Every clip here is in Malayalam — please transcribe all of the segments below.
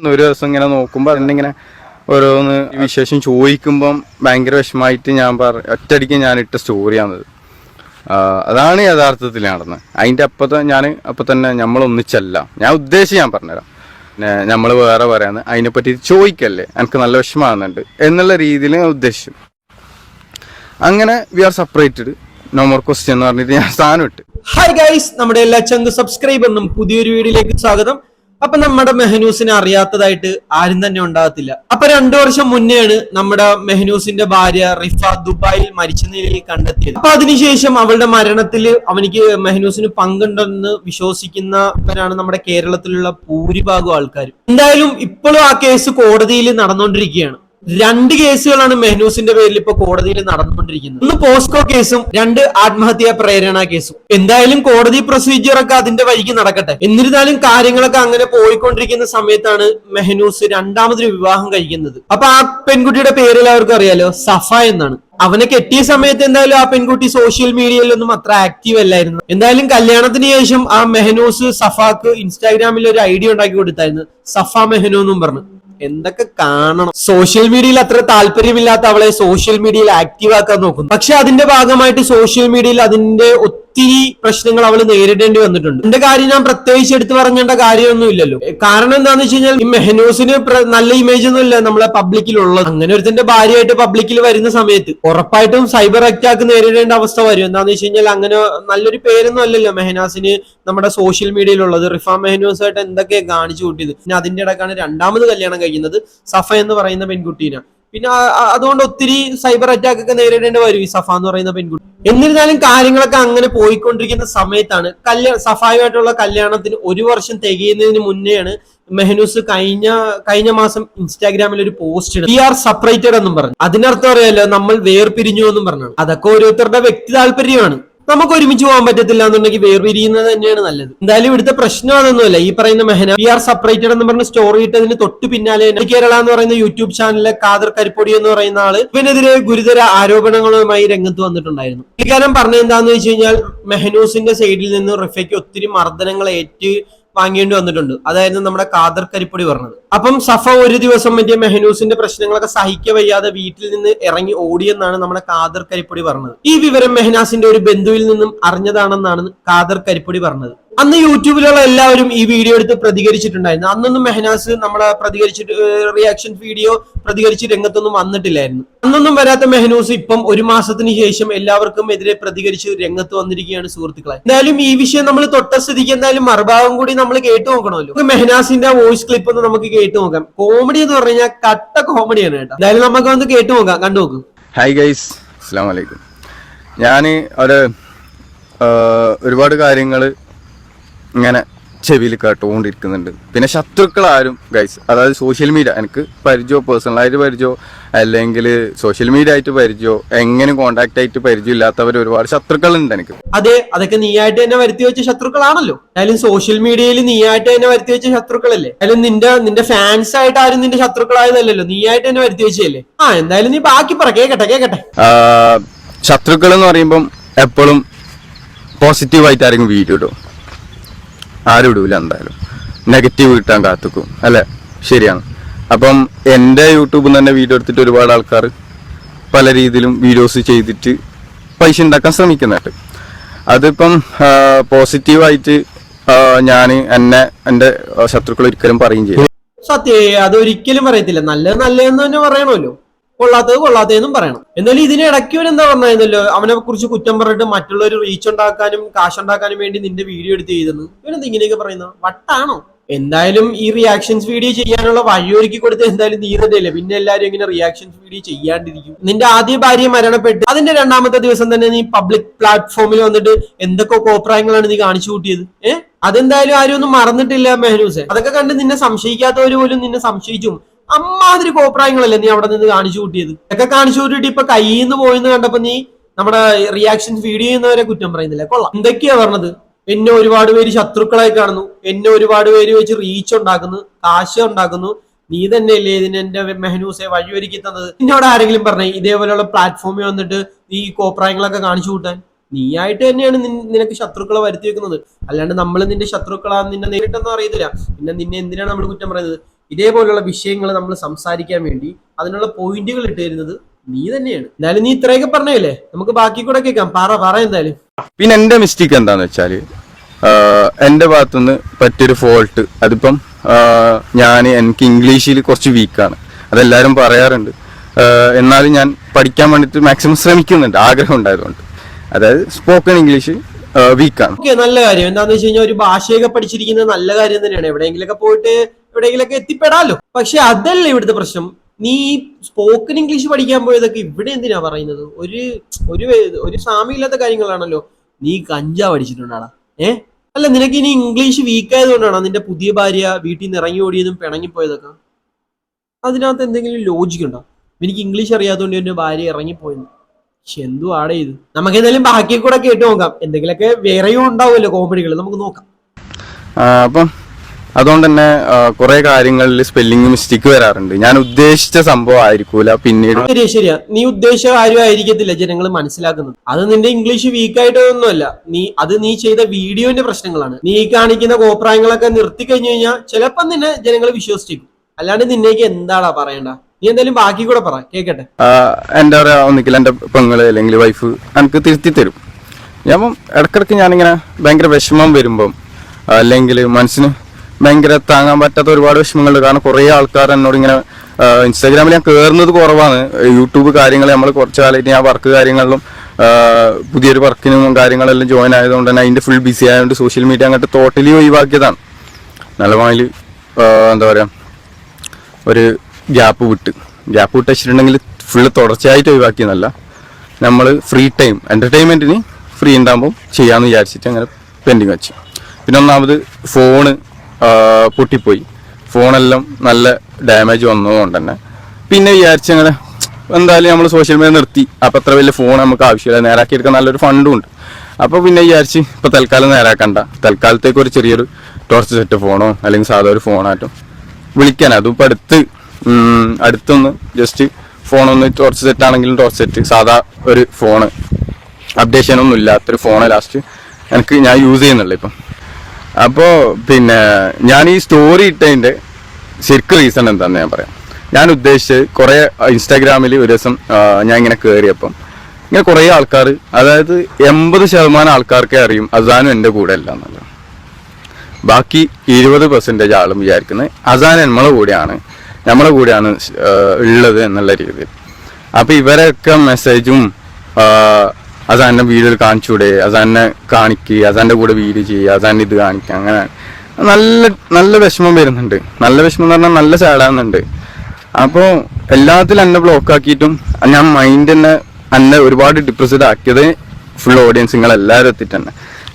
ഒരു ദിവസം ഇങ്ങനെ നോക്കുമ്പോൾ അതിനിങ്ങനെ ഓരോന്ന് വിശേഷം ചോദിക്കുമ്പം ഭയങ്കര വിഷമമായിട്ട് ഞാൻ പറ ഒറ്റയടിക്ക് ഞാൻ ഇട്ട സ്റ്റോറിയാണത്. അതാണ് യഥാർത്ഥത്തിൽ നടന്നത് അതിന്റെ അപ്പത്തെ ഞാൻ അപ്പം തന്നെ നമ്മളൊന്നിച്ചല്ല ഞാൻ ഉദ്ദേശിച്ച് ഞാൻ പറഞ്ഞുതരാം. പിന്നെ നമ്മൾ വേറെ പറയാന്ന് അതിനെപ്പറ്റി ചോദിക്കല്ലേ? എനിക്ക് നല്ല വിഷമാകുന്നുണ്ട് എന്നുള്ള രീതിയിൽ ഞാൻ ഉദ്ദേശിച്ചു. അങ്ങനെ we are separated no more question എന്ന് പറഞ്ഞിട്ട് ഞാൻ സ്ഥാനം ഇട്ട്. ഹായ് ഗൈസ് നമ്മുടെ എല്ലാ ചങ്ക് സബ്സ്ക്രൈബറിനും പുതിയൊരു വീഡിയോയിലേക്ക് സ്വാഗതം. അപ്പൊ നമ്മുടെ മെഹനൂസിനെ അറിയാത്തതായിട്ട് ആരും തന്നെ ഉണ്ടാകത്തില്ല. അപ്പൊ രണ്ടു വർഷം മുന്നെയാണ് നമ്മുടെ മെഹനൂസിന്റെ ഭാര്യ റിഫ ദുബായിൽ മരിച്ച നിലയിൽ കണ്ടെത്തിയത്. അപ്പൊ അതിനുശേഷം അവളുടെ മരണത്തിൽ അവനിക്ക് മെഹനൂസിന് പങ്കുണ്ടെന്ന് വിശ്വസിക്കുന്നവരാണ് നമ്മുടെ കേരളത്തിലുള്ള ഭൂരിഭാഗം ആൾക്കാർ എന്തായാലും ഇപ്പോഴും ആ കേസ് കോടതിയിൽ നടന്നുകൊണ്ടിരിക്കുകയാണ്. രണ്ട് കേസുകളാണ് മെഹ്നൂസിന്റെ പേരിൽ ഇപ്പൊ കോടതിയിൽ നടന്നുകൊണ്ടിരിക്കുന്നത്. ഒന്ന് പോസ്കോ കേസും രണ്ട് ആത്മഹത്യാ പ്രേരണ കേസും. എന്തായാലും കോടതി പ്രൊസീജിയർ ഒക്കെ അതിന്റെ വഴിക്ക് നടക്കട്ടെ. എന്നിരുന്നാലും കാര്യങ്ങളൊക്കെ അങ്ങനെ പോയിക്കൊണ്ടിരിക്കുന്ന സമയത്താണ് മെഹനൂസ് രണ്ടാമതൊരു വിവാഹം കഴിക്കുന്നത്. അപ്പൊ ആ പെൺകുട്ടിയുടെ പേര് എല്ലാവർക്കും അറിയാലോ സഫ എന്നാണ്. അവനെ കെട്ടിയ സമയത്ത് എന്തായാലും ആ പെൺകുട്ടി സോഷ്യൽ മീഡിയയിലൊന്നും അത്ര ആക്റ്റീവ് അല്ലായിരുന്നു. എന്തായാലും കല്യാണത്തിന് ശേഷം ആ മെഹനൂസ് സഫാക്ക് ഇൻസ്റ്റാഗ്രാമിൽ ഒരു ഐഡിയ ഉണ്ടാക്കി കൊടുത്തായിരുന്നു സഫ മെഹനു എന്നും പറഞ്ഞു. എന്തൊക്കെ കാണണം? സോഷ്യൽ മീഡിയയിൽ അത്ര താല്പര്യമില്ലാത്ത അവളെ സോഷ്യൽ മീഡിയയിൽ ആക്റ്റീവ് ആക്കാൻ നോക്കുന്നു. പക്ഷെ അതിന്റെ ഭാഗമായിട്ട് സോഷ്യൽ മീഡിയയിൽ അതിന്റെ ഒത്തിരി പ്രശ്നങ്ങൾ അവൾ നേരിടേണ്ടി വന്നിട്ടുണ്ട്. എന്റെ കാര്യം ഞാൻ പ്രത്യേകിച്ച് എടുത്തു പറഞ്ഞേണ്ട കാര്യമൊന്നും ഇല്ലല്ലോ. കാരണം എന്താണെന്ന് വെച്ച് കഴിഞ്ഞാൽ ഈ മെഹനൂസിന് നല്ല ഇമേജ് ഒന്നും ഇല്ല നമ്മളെ പബ്ലിക്കിലുള്ളത് അങ്ങനെ ഒരുത്തിന്റെ ഭാര്യയായിട്ട് പബ്ലിക്കിൽ വരുന്ന സമയത്ത് ഉറപ്പായിട്ടും സൈബർ അറ്റാക്ക് നേരിടേണ്ട അവസ്ഥ വരും. എന്താണെന്ന് വെച്ച് കഴിഞ്ഞാൽ അങ്ങനെ നല്ലൊരു പേരൊന്നും അല്ലല്ലോ മെഹനാസിന് നമ്മുടെ സോഷ്യൽ മീഡിയയിലുള്ളത് റിഫ മെഹനൂസായിട്ട് എന്തൊക്കെയാണ് കാണിച്ചു കൂട്ടിയത്? പിന്നെ അതിന്റെ ഇടക്കാണ് രണ്ടാമത് കല്യാണം കഴിക്കുന്നത് സഫ എന്ന് പറയുന്ന പെൺകുട്ടീനെ. പിന്നെ അതുകൊണ്ട് ഒത്തിരി സൈബർ അറ്റാക്ക് ഒക്കെ നേരിടേണ്ടി വരും ഈ സഫ എന്ന് പറയുന്ന പെൺകുട്ടി. എന്നിരുന്നാലും കാര്യങ്ങളൊക്കെ അങ്ങനെ പോയിക്കൊണ്ടിരിക്കുന്ന സമയത്താണ് കല്യാണ സഫായുമായിട്ടുള്ള കല്യാണത്തിന് ഒരു വർഷം തികയുന്നതിന് മുന്നെയാണ് മെഹനൂസ് കഴിഞ്ഞ കഴിഞ്ഞ മാസം ഇൻസ്റ്റാഗ്രാമിൽ ഒരു പോസ്റ്റ് വി ആർ സെപ്പറേറ്റഡ് എന്നും പറഞ്ഞു. അതിനർത്ഥം അറിയാലോ നമ്മൾ വേർപിരിഞ്ഞു എന്നും പറഞ്ഞു അതൊക്കെ ഓരോരുത്തരുടെ വ്യക്തി താല്പര്യമാണ്. നമുക്ക് ഒരുമിച്ച് പോകാൻ പറ്റത്തില്ല എന്നുണ്ടെങ്കിൽ വേർപിരിയുന്നത് തന്നെയാണ് നല്ലത്. എന്തായാലും ഇവിടുത്തെ പ്രശ്നം അതൊന്നുമല്ല. ഈ പറയുന്ന മെഹന വി ആർ സെപ്പറേറ്റഡ് എന്ന് പറഞ്ഞ സ്റ്റോറി ഇട്ടതിന് തൊട്ട് പിന്നാലെ കേരള എന്ന് പറയുന്ന യൂട്യൂബ് ചാനലിലെ കാദർ കരിപ്പൊടി എന്ന് പറയുന്ന ആൾ ഇവനെതിരെ ഗുരുതര ആരോപണങ്ങളുമായി രംഗത്ത് വന്നിട്ടുണ്ടായിരുന്നു. കാര്യം പറഞ്ഞ എന്താന്ന് വെച്ച് കഴിഞ്ഞാൽ മെഹനൂസിന്റെ സൈഡിൽ നിന്ന് റിഫയ്ക്ക് ഒത്തിരി മർദ്ദനങ്ങൾ ഏറ്റ് വാങ്ങേണ്ടി വന്നിട്ടുണ്ട്. അതായിരുന്നു നമ്മുടെ കാദർ കരിപ്പൊടി പറഞ്ഞത്. അപ്പം സഫ ഒരു ദിവസം മറ്റേ മെഹനൂസിന്റെ പ്രശ്നങ്ങളൊക്കെ സഹിക്ക വയ്യാതെ വീട്ടിൽ നിന്ന് ഇറങ്ങി ഓടിയെന്നാണ് നമ്മുടെ കാദർ കരിപ്പൊടി പറഞ്ഞത്. ഈ വിവരം മെഹനാസിന്റെ ഒരു ബന്ധുവിൽ നിന്നും അറിഞ്ഞതാണെന്നാണ് കാദർ കരിപ്പൊടി പറഞ്ഞത്. അന്ന് യൂട്യൂബിലുള്ള എല്ലാവരും ഈ വീഡിയോ എടുത്ത് പ്രതികരിച്ചിട്ടുണ്ടായിരുന്നു. അന്നൊന്നും മെഹനാസ് നമ്മളെ പ്രതികരിച്ചിട്ട് റിയാക്ഷൻ വീഡിയോ പ്രതികരിച്ച് രംഗത്തൊന്നും വന്നിട്ടില്ലായിരുന്നു. അന്നൊന്നും വരാത്ത മെഹനൂസ് ഇപ്പം ഒരു മാസത്തിന് ശേഷം എല്ലാവർക്കും എതിരെ പ്രതികരിച്ച് രംഗത്ത് വന്നിരിക്കുകയാണ് സുഹൃത്തുക്കളെ. എന്തായാലും ഈ വിഷയം നമ്മൾ തൊട്ട സ്ഥിതിക്ക് എന്തായാലും മറുഭാഗം കൂടി നമ്മൾ കേട്ടു നോക്കണമല്ലോ. മെഹനാസിന്റെ മെഹനാസിന്റെ വോയിസ് ക്ലിപ്പ് ഒന്ന് നമുക്ക് കേട്ടു നോക്കാം. കോമഡി എന്ന് പറഞ്ഞു കഴിഞ്ഞാൽ കട്ട കോമഡിയാണ് കേട്ടോ. എന്തായാലും നമുക്ക് ഒന്ന് കേട്ടു നോക്കാം. കണ്ടു നോക്ക്. ഹായ് ഗൈസ് അസ്സാം വലൈക്കും ഞാൻ ഒരു ഒരുപാട് കാര്യങ്ങൾ ഇങ്ങനെ ചെവിയിൽ കേട്ടുകൊണ്ടിരിക്കുന്നുണ്ട് പിന്നെ ശത്രുക്കളാരും ഗൈസ് അതായത് സോഷ്യൽ മീഡിയ എനിക്ക് പരിചയമോ പേഴ്സണലായിട്ട് പരിചയോ അല്ലെങ്കിൽ സോഷ്യൽ മീഡിയ ആയിട്ട് പരിചയോ എങ്ങനെ കോണ്ടാക്ട് ആയിട്ട് പരിചയം ഇല്ലാത്തവർ ഒരുപാട് ശത്രുക്കളുണ്ട് എനിക്ക്. അതെ അതൊക്കെ നീയായിട്ട് തന്നെ വരുത്തി വെച്ച ശത്രുക്കളാണല്ലോ. അതായത് സോഷ്യൽ മീഡിയയിൽ നീയായിട്ട് തന്നെ വരുത്തി വെച്ച ശത്രുക്കളല്ലേ? അല്ലെങ്കിൽ നിന്റെ നിന്റെ ഫാൻസ് ആയിട്ട് ആരും നിന്റെ ശത്രുക്കളായതല്ലല്ലോ. നീയായിട്ട് തന്നെ വരുത്തി വെച്ചല്ലേ ആ എന്തായാലും നീ ബാക്കി പറ കേക്കട്ടെ കേക്കട്ടെ. ശത്രുക്കൾ എന്ന് പറയുമ്പം എപ്പോഴും പോസിറ്റീവായിട്ട് ആരെങ്കിലും വീഡിയോ ഇടും ആരും ഇടൂല എന്തായാലും. നെഗറ്റീവ് കിട്ടാൻ കാത്തുക്കും. അല്ലേ? ശരിയാണ്. അപ്പം എന്റെ യൂട്യൂബിൽ നിന്ന് തന്നെ വീഡിയോ എടുത്തിട്ട് ഒരുപാട് ആൾക്കാർ പല രീതിയിലും വീഡിയോസ് ചെയ്തിട്ട് പൈസ ഉണ്ടാക്കാൻ ശ്രമിക്കുന്നുണ്ട്. അതിപ്പം പോസിറ്റീവായിട്ട് ഞാൻ എന്നെ എന്റെ ശത്രുക്കൾ ഒരിക്കലും പറയും ചെയ്യും സത്യം അതൊരിക്കലും പറയത്തില്ല. നല്ലത് നല്ലതെന്ന് തന്നെ പറയണമല്ലോ. കൊള്ളാത്തത് കൊള്ളാത്തതെന്നും പറയണം. എന്നാലും ഇതിന് ഇടയ്ക്ക് ഒരു എന്താ പറഞ്ഞല്ലോ അവനെ കുറിച്ച് കുറ്റം പറഞ്ഞിട്ട് മറ്റുള്ളവർ റീച്ച് ഉണ്ടാക്കാനും കാശ് ഉണ്ടാക്കാനും വേണ്ടി നിന്റെ വീഡിയോ എടുത്ത് ചെയ്തെന്ന് ഇവനെന്ത് ഇങ്ങനെയൊക്കെ പറയുന്ന വട്ടാണോ? എന്തായാലും ഈ റിയാക്ഷൻസ് വീഡിയോ ചെയ്യാനുള്ള വഴിയൊരുക്കി കൊടുത്ത് എന്തായാലും നീ പിന്നെ എല്ലാരും ഇങ്ങനെ റിയാക്ഷൻസ് വീഡിയോ ചെയ്യാണ്ടിരിക്കും. നിന്റെ ആദ്യ ഭാര്യ മരണപ്പെട്ട് അതിന്റെ രണ്ടാമത്തെ ദിവസം തന്നെ നീ പബ്ലിക് പ്ലാറ്റ്ഫോമിൽ വന്നിട്ട് എന്തൊക്കെ കോപ്രായങ്ങളാണ് നീ കാണിച്ചു കൂട്ടിയത്? ഏഹ് അതെന്തായാലും ആരും ഒന്നും മറന്നിട്ടില്ല മെഹനൂസ്. അതൊക്കെ കണ്ട് നിന്നെ സംശയിക്കാത്തവര് പോലും നിന്നെ സംശയിച്ചും. അമ്മാതിരി കോപ്രായങ്ങളല്ലേ നീ അവിടെ നിന്ന് കാണിച്ചു കൂട്ടിയത്? ഇതൊക്കെ കാണിച്ചു കൂട്ടിയിട്ട് ഇപ്പൊ കയ്യിൽ നിന്ന് പോയെന്ന് കണ്ടപ്പോ നീ നമ്മുടെ റിയാക്ഷൻ വീഡിയോ ചെയ്യുന്നവരെ കുറ്റം പറയുന്നില്ല? കൊള്ളാം. എന്തൊക്കെയാ പറഞ്ഞത്? എന്നെ ഒരുപാട് പേര് ശത്രുക്കളായി കാണുന്നു. എന്നെ ഒരുപാട് പേര് വെച്ച് റീച്ച് ഉണ്ടാക്കുന്നു കാശ് ഉണ്ടാക്കുന്നു. നീ തന്നെയല്ലേ ഇതിന് എന്റെ മെഹനൂസെ വഴിയൊരുക്കി തന്നത്? നിന്നോട് ആരെങ്കിലും പറഞ്ഞേ ഇതേപോലെയുള്ള പ്ലാറ്റ്ഫോമിൽ വന്നിട്ട് നീ കോപ്രായങ്ങളൊക്കെ കാണിച്ചു കൂട്ടാൻ? നീ ആയിട്ട് തന്നെയാണ് നിനക്ക് ശത്രുക്കളെ വരുത്തി വെക്കുന്നത്. അല്ലാണ്ട് നമ്മൾ നിന്റെ ശത്രുക്കളാ നിന്നെ നേരിട്ടൊന്നും അറിയത്തില്ല. പിന്നെ നിന്നെ എന്തിനാണ് നമ്മൾ കുറ്റം പറയുന്നത്? ഇതേപോലുള്ള വിഷയങ്ങൾ നമ്മൾ സംസാരിക്കാൻ വേണ്ടി അതിനുള്ള പോയിന്റുകൾ ഇട്ട് തരുന്നത് നീ തന്നെയാണ്. എന്തായാലും നീ ഇത്രയൊക്കെ പറഞ്ഞല്ലേ നമുക്ക് ബാക്കി കൂടെ കേൾക്കാം. പറ പറ എന്തായാലും. പിന്നെ എന്റെ മിസ്റ്റേക്ക് എന്താന്ന് വെച്ചാൽ എന്റെ ഭാഗത്തുനിന്ന് പറ്റിയൊരു ഫോൾട്ട് അതിപ്പം ഞാൻ എനിക്ക് ഇംഗ്ലീഷിൽ കുറച്ച് വീക്കാണ് അതെല്ലാവരും പറയാറുണ്ട്. എന്നാലും ഞാൻ പഠിക്കാൻ വേണ്ടിയിട്ട് മാക്സിമം ശ്രമിക്കുന്നുണ്ട്. ആഗ്രഹം ഉണ്ടായതുകൊണ്ട്. അതായത് സ്പോക്കൺ ഇംഗ്ലീഷ് വീക്കാണ് ഓക്കെ നല്ല കാര്യം. എന്താണെന്ന് വെച്ച് കഴിഞ്ഞാൽ ഒരു ഭാഷയൊക്കെ പഠിച്ചിരിക്കുന്നത് നല്ല കാര്യം തന്നെയാണ്. എവിടെയെങ്കിലൊക്കെ പോയിട്ട് എവിടെയെങ്കിലൊക്കെ എത്തിപ്പെടാലോ. പക്ഷെ അതല്ല ഇവിടുത്തെ പ്രശ്നം. നീ സ്പോക്കൺ ഇംഗ്ലീഷ് പഠിക്കാൻ പോയതൊക്കെ ഇവിടെ എന്തിനാ പറയുന്നത്? ഒരു ഒരു ഒരു സാമ്യമില്ലാത്ത കാര്യങ്ങളാണല്ലോ. നീ കഞ്ചാ പഠിച്ചിട്ടുണ്ടാടാ ഏ? അല്ല നിനക്ക് ഇനി ഇംഗ്ലീഷ് വീക്ക് ആയതുകൊണ്ടാണോ? നിന്റെ പുതിയ ഭാര്യ വീട്ടിൽ നിന്ന് ഇറങ്ങി ഓടിയതും പിണങ്ങിപ്പോയതൊക്കെ അതിനകത്ത് എന്തെങ്കിലും ലോജിക് ഉണ്ടോ? എനിക്ക് ഇംഗ്ലീഷ് അറിയാത്തതുകൊണ്ട് എന്റെ ഭാര്യ ഇറങ്ങിപ്പോയെന്ന് പക്ഷെ എന്തു ആടെ ഇത്? നമുക്ക് എന്തായാലും ബാക്കി കൂടെ കേട്ട് നോക്കാം. എന്തെങ്കിലുമൊക്കെ വേറെയും ഉണ്ടാവുമല്ലോ കോമഡികൾ നമുക്ക് നോക്കാം. അപ്പം അതുകൊണ്ട് തന്നെ കുറെ കാര്യങ്ങളിൽ സ്പെല്ലിംഗ് മിസ്റ്റേക്ക് വരാറുണ്ട്. ഞാൻ ഉദ്ദേശിച്ച സംഭവം ആയിരിക്കൂല പിന്നീട് ശരിയാ ശരിയാ. നീ ഉദ്ദേശിച്ച കാര്യമായിരിക്കത്തില്ല ജനങ്ങൾ മനസ്സിലാക്കുന്നത്. അത് നിന്റെ ഇംഗ്ലീഷ് വീക്ക് ആയിട്ടൊന്നുമല്ല. നീ അത് നീ ചെയ്ത വീഡിയോന്റെ പ്രശ്നങ്ങളാണ്. നീ കാണിക്കുന്ന കോപ്രായങ്ങളൊക്കെ നിർത്തി കഴിഞ്ഞു കഴിഞ്ഞാൽ ചിലപ്പം നിന്നെ ജനങ്ങൾ വിശ്വസിക്കും അല്ലാണ്ട് നിന്നേക്ക് എന്താടാ പറയണ്ട? നീ എന്തായാലും ബാക്കി കൂടെ പറ കേക്കട്ടെ? എന്റെ എന്താ പറയാ ഒന്നിക്കില്ല എന്റെ പെങ്ങൾ അല്ലെങ്കിൽ വൈഫ് എനിക്ക് തിരുത്തി തരും. ഞാൻ ഇടക്കിടക്ക് ഞാനിങ്ങനെ ഭയങ്കര വിഷമം വരുമ്പം അല്ലെങ്കിൽ മനസ്സിന് ഭയങ്കര താങ്ങാൻ പറ്റാത്ത ഒരുപാട് വിഷമങ്ങളുണ്ട്. കാരണം കുറേ ആൾക്കാർ എന്നോട് ഇങ്ങനെ ഇൻസ്റ്റാഗ്രാമിൽ ഞാൻ കയറുന്നത് കുറവാണ്. യൂട്യൂബ് കാര്യങ്ങൾ നമ്മൾ കുറച്ച് കാലമായിട്ട് ഞാൻ വർക്ക് കാര്യങ്ങളിലും പുതിയൊരു വർക്കിനും കാര്യങ്ങളെല്ലാം ജോയിൻ ആയതുകൊണ്ട് തന്നെ അതിന്റെ ഫുൾ ബിസി ആയതുകൊണ്ട് സോഷ്യൽ മീഡിയ അങ്ങോട്ട് ടോട്ടലി ഒഴിവാക്കിയതാണ്. നല്ല മാതിരി എന്താ പറയുക ഒരു ഗ്യാപ്പ് വിട്ട്. ഗ്യാപ്പ് വിട്ട് വെച്ചിട്ടുണ്ടെങ്കിൽ ഫുള്ള് തുടർച്ചയായിട്ട് ഒഴിവാക്കിയെന്നല്ല നമ്മൾ ഫ്രീ ടൈം എന്റർടൈൻമെന്റിന് ഫ്രീ ഉണ്ടാകുമ്പോൾ ചെയ്യാമെന്ന് വിചാരിച്ചിട്ട് അങ്ങനെ പെൻഡിങ് വെച്ചു. പിന്നെ ഒന്നാമത് ഫോണ് പൊട്ടിപ്പോയി. ഫോണെല്ലാം നല്ല ഡാമേജ് വന്നതുകൊണ്ട് തന്നെ പിന്നെ വിചാരിച്ചങ്ങനെ എന്തായാലും നമ്മൾ സോഷ്യൽ മീഡിയ നിർത്തി. അപ്പം അത്ര വലിയ ഫോൺ നമുക്ക് ആവശ്യമില്ല. നേരാക്കി എടുക്കാൻ നല്ലൊരു ഫണ്ടും ഉണ്ട്. അപ്പോൾ പിന്നെ വിചാരിച്ച് ഇപ്പോൾ തൽക്കാലം നേരാക്കണ്ട. തൽക്കാലത്തേക്ക് ഒരു ചെറിയൊരു ടോർച്ച് സെറ്റ് ഫോണോ അല്ലെങ്കിൽ സാധാ ഒരു ഫോണായിട്ടും വിളിക്കാൻ അതും ഇപ്പോൾ അടുത്ത് അടുത്തൊന്ന് ജസ്റ്റ് ഫോണൊന്ന് ടോർച്ച് സെറ്റ് ആണെങ്കിലും ടോർച്ച് സെറ്റ് സാധാ ഒരു ഫോണ് അപ്ഡേഷൻ ഒന്നും ഇല്ലാത്തൊരു ഫോണ് ലാസ്റ്റ് എനിക്ക് ഞാൻ യൂസ് ചെയ്യുന്നുള്ളൂ ഇപ്പം. അപ്പോൾ പിന്നെ ഞാൻ ഈ സ്റ്റോറി ഇട്ടതിന്റെ ശരിക്കും റീസൺ എന്താണെന്ന് ഞാൻ പറയാം. ഞാൻ ഉദ്ദേശിച്ചത് കുറേ ഇൻസ്റ്റാഗ്രാമിൽ ഒരു ദിവസം ഞാൻ ഇങ്ങനെ കയറിയപ്പം ഇങ്ങനെ കുറേ ആൾക്കാർ അതായത് എൺപത് ശതമാനം ആൾക്കാർക്കേ അറിയും അസാനും എന്റെ കൂടെ അല്ല എന്നുള്ളത്. ബാക്കി ഇരുപത് പെർസെന്റേജ് ആളും വിചാരിക്കുന്നത് അസാൻ നമ്മളെ കൂടെയാണ് നമ്മളെ കൂടെയാണ് ഉള്ളത് എന്നുള്ള രീതിയിൽ. അപ്പോൾ ഇവരൊക്കെ മെസ്സേജും അസാന്റെ വീഡിയോയിൽ കാണിച്ചൂടെ അസാനെ കാണിക്കുക അസാന്റെ കൂടെ വീഡിയോ ചെയ്യുക അസാൻ ഇത് കാണിക്കുക അങ്ങനെ. നല്ല നല്ല വിഷമം വരുന്നുണ്ട്. നല്ല വിഷമം എന്ന് പറഞ്ഞാൽ നല്ല സാഡാകുന്നുണ്ട് അപ്പോൾ എല്ലാത്തിലും എന്നെ ബ്ലോക്ക് ആക്കിയിട്ടും ഞാൻ മൈൻഡ് തന്നെ എന്നെ ഒരുപാട് ഡിപ്രസ്ഡ് ആക്കിയത് ഫുൾ ഓഡിയൻസ് നിങ്ങൾ എല്ലാവരും എത്തിയിട്ട് തന്നെ.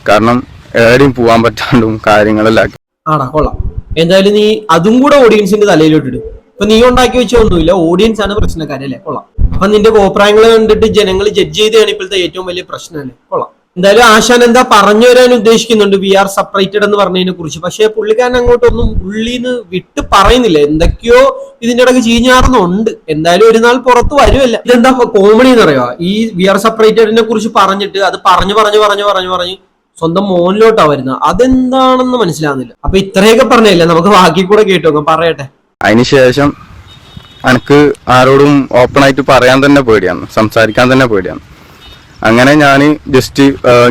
കാരണം എവിടെയും പോകാൻ പറ്റാണ്ടും കാര്യങ്ങളെല്ലാം ആടാ കൊള്ളാം. എന്തായാലും നീ അതും കൂടെ ഓഡിയൻസിന്റെ തലയിലോട്ട് ഇടും ഇപ്പൊ നീ ഉണ്ടാക്കി വെച്ചൊന്നുമില്ല ഓഡിയൻസ് ആണ് പ്രശ്നക്കാരല്ലേ കൊള്ളാം. അപ്പൊ നിന്റെ കോപ്രായങ്ങൾ കണ്ടിട്ട് ജനങ്ങൾ ജഡ്ജ് ചെയ്താണ് ഇപ്പോഴത്തെ ഏറ്റവും വലിയ പ്രശ്നമല്ലേ? കൊള്ളാം. എന്തായാലും ആശാൻ എന്താ പറഞ്ഞു വരാൻ ഉദ്ദേശിക്കുന്നുണ്ട്. വി ആർ സെപ്പറേറ്റഡ് എന്ന് പറഞ്ഞതിനെ കുറിച്ച്. പക്ഷെ പുള്ളിക്കാരൻ അങ്ങോട്ടൊന്നും ഉള്ളിന്ന് വിട്ട് പറയുന്നില്ല. എന്തൊക്കെയോ ഇതിന്റെ ഇടയ്ക്ക് ചീഞ്ഞാറുന്നുണ്ട്. എന്തായാലും ഒരു നാൾ പുറത്ത് വരുമല്ല ഇതെന്താ കോമഡി എന്ന് പറയുക ഈ വി ആർ സെപ്പറേറ്റഡിനെ കുറിച്ച് പറഞ്ഞിട്ട് അത് പറഞ്ഞു പറഞ്ഞു പറഞ്ഞു പറഞ്ഞു പറഞ്ഞു സ്വന്തം മോനിലോട്ടാ വരുന്നത്. അതെന്താണെന്ന് മനസ്സിലാകുന്നില്ല അപ്പൊ ഇത്രയൊക്കെ പറഞ്ഞില്ല? നമുക്ക് ബാക്കി കൂടെ കേട്ടു പറയട്ടെ. അതിനുശേഷം എനിക്ക് ആരോടും ഓപ്പൺ ആയിട്ട് പറയാൻ തന്നെ പേടിയാണ്. സംസാരിക്കാൻ തന്നെ പേടിയാണ്. അങ്ങനെ ഞാൻ ജസ്റ്റ്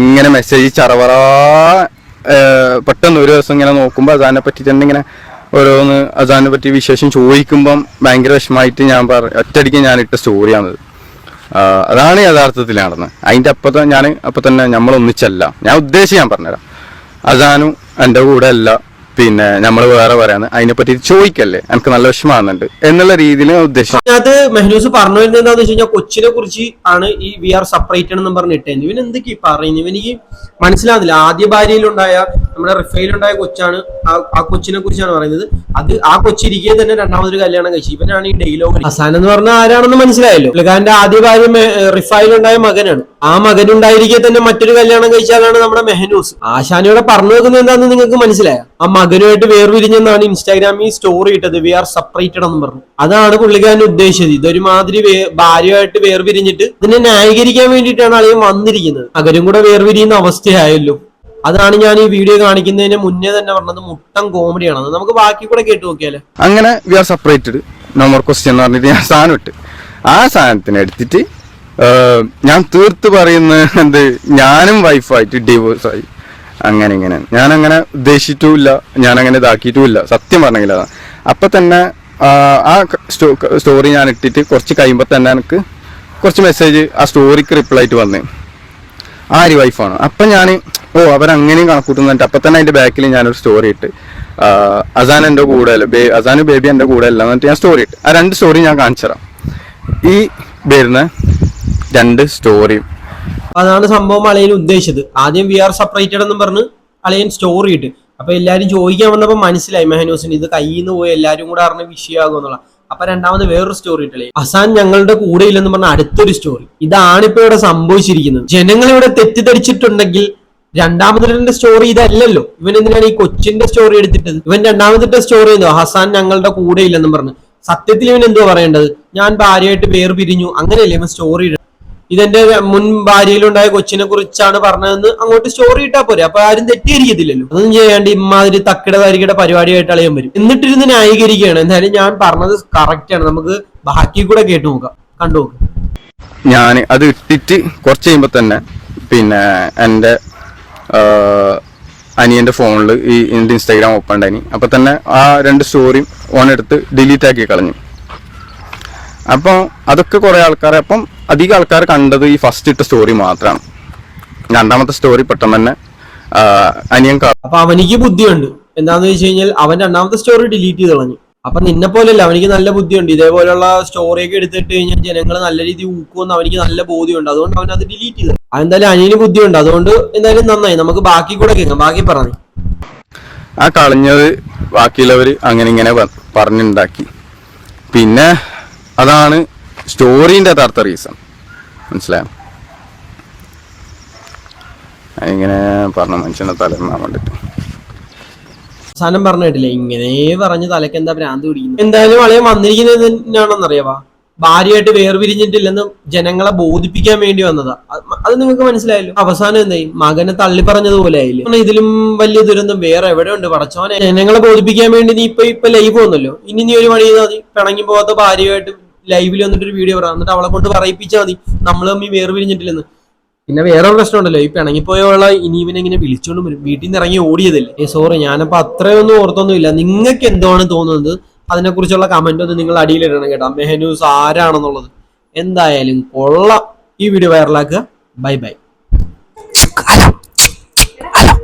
ഇങ്ങനെ മെസ്സേജ് ചറവറ പെട്ടെന്ന് ഒരു ദിവസം ഇങ്ങനെ നോക്കുമ്പോൾ അസാനെ പറ്റി ഇങ്ങനെ ഓരോന്ന് അസാനെ പറ്റി വിശേഷം ചോദിക്കുമ്പം ഭയങ്കര വിഷമമായിട്ട് ഞാൻ പറ ഒറ്റയടിക്ക് ഞാൻ ഇട്ട സ്റ്റോറിയാണത് അതാണ് യഥാർത്ഥത്തിൽ നടന്നത്. അതിന്റെ അപ്പത്തെ ഞാൻ അപ്പം തന്നെ നമ്മൾ ഒന്നിച്ചല്ല ഞാൻ ഉദ്ദേശിച്ച് ഞാൻ പറഞ്ഞുതരാം. അസാനും എന്റെ കൂടെ അല്ല. പിന്നെ നമ്മൾ വേറെ പറയാന്ന് അതിനെപ്പറ്റി ചോദിക്കല്ലേ? എനിക്ക് നല്ല വിഷമാകുന്നുണ്ട് എന്നുള്ള രീതിയിൽ ഉദ്ദേശിച്ചു. മെഹനൂസ് മെഹ്നൂസ് പറഞ്ഞു വരുന്നത് എന്താന്ന് വെച്ച് കഴിഞ്ഞാൽ കൊച്ചിനെ കുറിച്ച് ആണ് ഈ വി ആർ സെപ്പറേറ്റ് എന്ന് പറഞ്ഞിട്ടേ ഇവൻ എന്തൊക്കെ ഈ പറയുന്നത് ഇവനിക്ക് മനസ്സിലാവുന്നില്ല. ആദ്യ ഭാര്യയിലുണ്ടായ നമ്മുടെ റിഫയിലുണ്ടായ കൊച്ചാണ് ആ- കൊച്ചിനെ കുറിച്ചാണ് പറയുന്നത്. അത് ആ കൊച്ചിരിക്കെ തന്നെ രണ്ടാമതൊരു കല്യാണം കഴിച്ചു. ഇവനാണ് ഈ ഡെയിലോഗ് ഹസാൻ എന്ന് പറഞ്ഞാൽ ആരാണെന്ന് മനസ്സിലായല്ലോ. പുള്ളിക്കാരന്റെ ആദ്യ ഭാര്യ റിഫൈലുണ്ടായ റിഫായിലുണ്ടായ മകനാണ്. ആ മകനുണ്ടായിരിക്കെ തന്നെ മറ്റൊരു കല്യാണം കഴിച്ചാലാണ് നമ്മുടെ മെഹനൂസ്. ആശാനിയുടെ പറഞ്ഞു വെക്കുന്നത് എന്താണെന്ന് നിങ്ങൾക്ക് മനസ്സിലായ? ആ മകനുമായിട്ട് വേർപിരിഞ്ഞെന്നാണ് ഇൻസ്റ്റാഗ്രാമിൽ സ്റ്റോറി ഇട്ടത്. വി ആർ സെപ്പറേറ്റഡ് എന്ന് പറഞ്ഞു. അതാണ് പുള്ളിക്കാരൻ ഉദ്ദേശിച്ചത്. ഇതൊരു മാതിരി വേ- ഭാര്യയായിട്ട് വേർപിരിഞ്ഞിട്ട് ഇതിനെ ന്യായീകരിക്കാൻ വേണ്ടിയിട്ടാണ് അളിയൻ വന്നിരിക്കുന്നത്. മകനും കൂടെ വേർപിരിയുന്ന അവസ്ഥയായല്ലോ. അതാണ് ഞാൻ ഈ വീഡിയോ കാണിക്കുന്നതിന് മുന്നേ തന്നെ പറഞ്ഞത് മുട്ടം കോമഡിയാണ്. നമുക്ക് ബാക്കി കൂടെ കേട്ട് നോക്കിയാലേ? അങ്ങനെ we are separated no more question എന്ന് പറഞ്ഞിട്ട് ഞാൻ സാധനം ഇട്ട്. ആ സാധനത്തിന് എടുത്തിട്ട് ഞാൻ തീർത്ത് പറയുന്ന എന്ത്? ഞാനും വൈഫായിട്ട് ഡിവോഴ്സ് ആയി. അങ്ങനെ ഇങ്ങനെ. ഞാൻ അങ്ങനെ ഉദ്ദേശിച്ചിട്ടുമില്ല ഞാൻ അങ്ങനെ ഇതാക്കിയിട്ടുമില്ല സത്യം പറഞ്ഞെങ്കിൽ അതാണ്. അപ്പൊ തന്നെ ആ, സ്റ്റോറി ഞാൻ ഇട്ടിട്ട് കുറച്ച് കഴിയുമ്പോൾ തന്നെ എനിക്ക് കുറച്ച് മെസ്സേജ് ആ സ്റ്റോറിക്ക് റിപ്ലൈ ആയിട്ട് വന്നേ. ആര് വൈഫാണ് അപ്പൊ ഞാൻ ഓ അവരങ്ങനെയും കണക്കൂട്ടുന്നുണ്ട് അപ്പൊ തന്നെ അതിന്റെ ബാക്കിൽ ഞാനൊരു സ്റ്റോറി ഇട്ട്. അസാൻ എന്റെ കൂടെ അല്ല ബേ ബേബി എന്റെ കൂടെ അല്ല എന്നിട്ട് ഞാൻ സ്റ്റോറി ഇട്ട്. ആ രണ്ട് സ്റ്റോറി ഞാൻ കാണിച്ചു തരാം ഈ വരുന്ന രണ്ട് സ്റ്റോറിയും അതാണ് സംഭവം അളിയൻ ഉദ്ദേശിച്ചത്. ആദ്യം വി ആർ സെപ്പറേറ്റഡ് എന്ന് പറഞ്ഞ് അളിയൻ സ്റ്റോറി ഇട്ട്. അപ്പൊ എല്ലാരും ചോദിക്കാൻ വന്നപ്പോ മനസ്സിലായി മെഹനൂസിന് ഇത് കയ്യിൽ നിന്ന് പോയി എല്ലാരും കൂടെ അറിഞ്ഞ് വിഷയമാകും എന്നുള്ള. അപ്പൊ രണ്ടാമത് വേറൊരു സ്റ്റോറി ഇട്ടല്ലേ അസാൻ ഞങ്ങളുടെ കൂടെ ഇല്ലെന്ന് പറഞ്ഞ അടുത്തൊരു സ്റ്റോറി ഇതാണ് ഇപ്പൊ ഇവിടെ സംഭവിച്ചിരിക്കുന്നത്. ജനങ്ങൾ ഇവിടെ തെറ്റിദ്ധരിച്ചിട്ടുണ്ടെങ്കിൽ രണ്ടാമത്തെ സ്റ്റോറി ഇതല്ലല്ലോ. ഇവൻ എന്തിനാണ് ഈ കൊച്ചിന്റെ സ്റ്റോറി എടുത്തിട്ടത്? ഇവൻ രണ്ടാമത്തെ സ്റ്റോറി എന്തോ? ഹസാൻ ഞങ്ങളുടെ കൂടെ ഇല്ലെന്നും പറഞ്ഞു. സത്യത്തിൽ ഇവൻ എന്തോ പറയേണ്ടത്? ഞാൻ ഭാര്യയായിട്ട് പേര് പിരിഞ്ഞു അങ്ങനെയല്ലേ ഇവൻ സ്റ്റോറി ഇതെന്റെ മുൻ ഭാര്യയിലുണ്ടായ കൊച്ചിനെ കുറിച്ചാണ് പറഞ്ഞതെന്ന് അങ്ങോട്ട് സ്റ്റോറി ഇട്ടാ പോരെ. അപ്പൊ ആരും തെറ്റിയിരിക്കത്തില്ലല്ലോ. അതൊന്നും ചെയ്യാണ്ട് ഇമാതിരി തക്കിട തരികിട പരിപാടിയായിട്ട് അളയാൻ വരും. എന്നിട്ടിരുന്ന് ന്യായീകരിക്കുകയാണ്. എന്തായാലും ഞാൻ പറഞ്ഞത് കറക്റ്റ് ആണ്. നമുക്ക് ബാക്കി കൂടെ കേട്ടു നോക്കാം. കണ്ടു നോക്കാം. ഞാൻ അത് ഇട്ടിട്ട് കുറച്ച് കഴിയുമ്പോൾ തന്നെ പിന്നെ എന്റെ അനിയന്റെ ഫോണിൽ ഈ എന്റെ ഇൻസ്റ്റാഗ്രാം ഓപ്പൺ ഉണ്ടായി അപ്പം തന്നെ ആ രണ്ട് സ്റ്റോറിയും ഓൺ എടുത്ത് ഡിലീറ്റ് ആക്കി കളഞ്ഞു. അപ്പോൾ അതൊക്കെ കുറേ ആൾക്കാരെ അപ്പം അധികം ആൾക്കാർ കണ്ടത് ഈ ഫസ്റ്റ് ഇട്ട സ്റ്റോറി മാത്രമാണ് രണ്ടാമത്തെ സ്റ്റോറി പെട്ടെന്ന് തന്നെ അനിയൻ അപ്പൊ അവനിക്ക് ബുദ്ധിയുണ്ട്. എന്താന്ന് വെച്ച് കഴിഞ്ഞാൽ അവൻ രണ്ടാമത്തെ സ്റ്റോറി ഡിലീറ്റ് ചെയ്ത് കളഞ്ഞു. അപ്പൊ നിന്നെ പോലെയല്ല അവനിക്ക് നല്ല ബുദ്ധിയുണ്ട്. ഇതേപോലെയുള്ള സ്റ്റോറിയൊക്കെ എടുത്തിട്ട് കഴിഞ്ഞാൽ ജനങ്ങൾ നല്ല രീതിയിൽ ഊക്കുമെന്ന് അവനിക്ക് നല്ല ബോധ്യമുണ്ട്. അതുകൊണ്ട് അവൻ അത് ഡിലീറ്റ് ചെയ്തു എന്തായാലും അനിയന് ബുദ്ധിയുണ്ട്. അതുകൊണ്ട് എന്തായാലും നന്നായി. നമുക്ക് ബാക്കി കൂടെ കേൾക്കാം. ബാക്കി പറഞ്ഞു. ആ കളഞ്ഞത് ബാക്കിയുള്ളവർ അങ്ങനെ ഇങ്ങനെ പറഞ്ഞുണ്ടാക്കി. പിന്നെ അതാണ് സ്റ്റോറീന്റെ യഥാർത്ഥ റീസൺ മനസ്സിലായോ? ഇങ്ങനെ പറഞ്ഞ മനുഷ്യനെ തലമാൻ വേണ്ടിട്ട്. അവസാനം പറഞ്ഞു കേട്ടില്ലേ? ഇങ്ങനെ പറഞ്ഞ് തലക്ക് എന്താ ഭ്രാന്ത് പിടിക്കുന്നത്? എന്തായാലും അളയെ വന്നിരിക്കുന്നത് തന്നെയാണെന്നറിയാവാ ഭാര്യയായിട്ട് വേർപിരിഞ്ഞിട്ടില്ലെന്ന് ജനങ്ങളെ ബോധിപ്പിക്കാൻ വേണ്ടി വന്നതാ. അത് അത് നിങ്ങൾക്ക് മനസ്സിലായല്ലോ. അവസാനം എന്തായി? മകനെ തള്ളി പറഞ്ഞതുപോലെ ആയില്ലേ? ഇതിലും വലിയ ദുരന്തം വേറെ എവിടെ ഉണ്ട്? പടച്ചോനെ ജനങ്ങളെ ബോധിപ്പിക്കാൻ വേണ്ടി നീ ഇപ്പൊ ഇപ്പൊ ലൈവ് വന്നല്ലോ. ഇനി നീ ഒരു പണി ചെയ്താൽ മതി. പിണങ്ങി പോകാത്ത ഭാര്യയായിട്ട് ലൈവിൽ വന്നിട്ട് ഒരു വീഡിയോ പറയാം. എന്നിട്ട് അവളെ കൊണ്ട് പറയിപ്പിച്ചാൽ മതി. നമ്മൾ തമ്മിൽ വേർപിരിഞ്ഞിട്ടില്ലെന്ന്. പിന്നെ വേറെ പ്രശ്നം പ്രശ്നമുണ്ടല്ലോ. ഈ പിണങ്ങിപ്പോയുള്ള ഇനി ഇവനെ ഇങ്ങനെ വിളിച്ചോണ്ട് വരും. വീട്ടിൽ നിന്ന് ഇറങ്ങി ഓടിയതല്ലേ. ഏ സോറി ഞാനപ്പോ അത്രയൊന്നും ഓർത്തൊന്നുമില്ല. നിങ്ങൾക്ക് എന്താണ് തോന്നുന്നത്? അതിനെക്കുറിച്ചുള്ള കമന്റ് ഒന്ന് നിങ്ങൾ അടിയിലിടണം കേട്ടോ. മെഹനൂസ് ആരാണെന്നുള്ളത്. എന്തായാലും കൊള്ളാം. ഈ വീഡിയോ വൈറലാക്കുക ബൈ ബൈ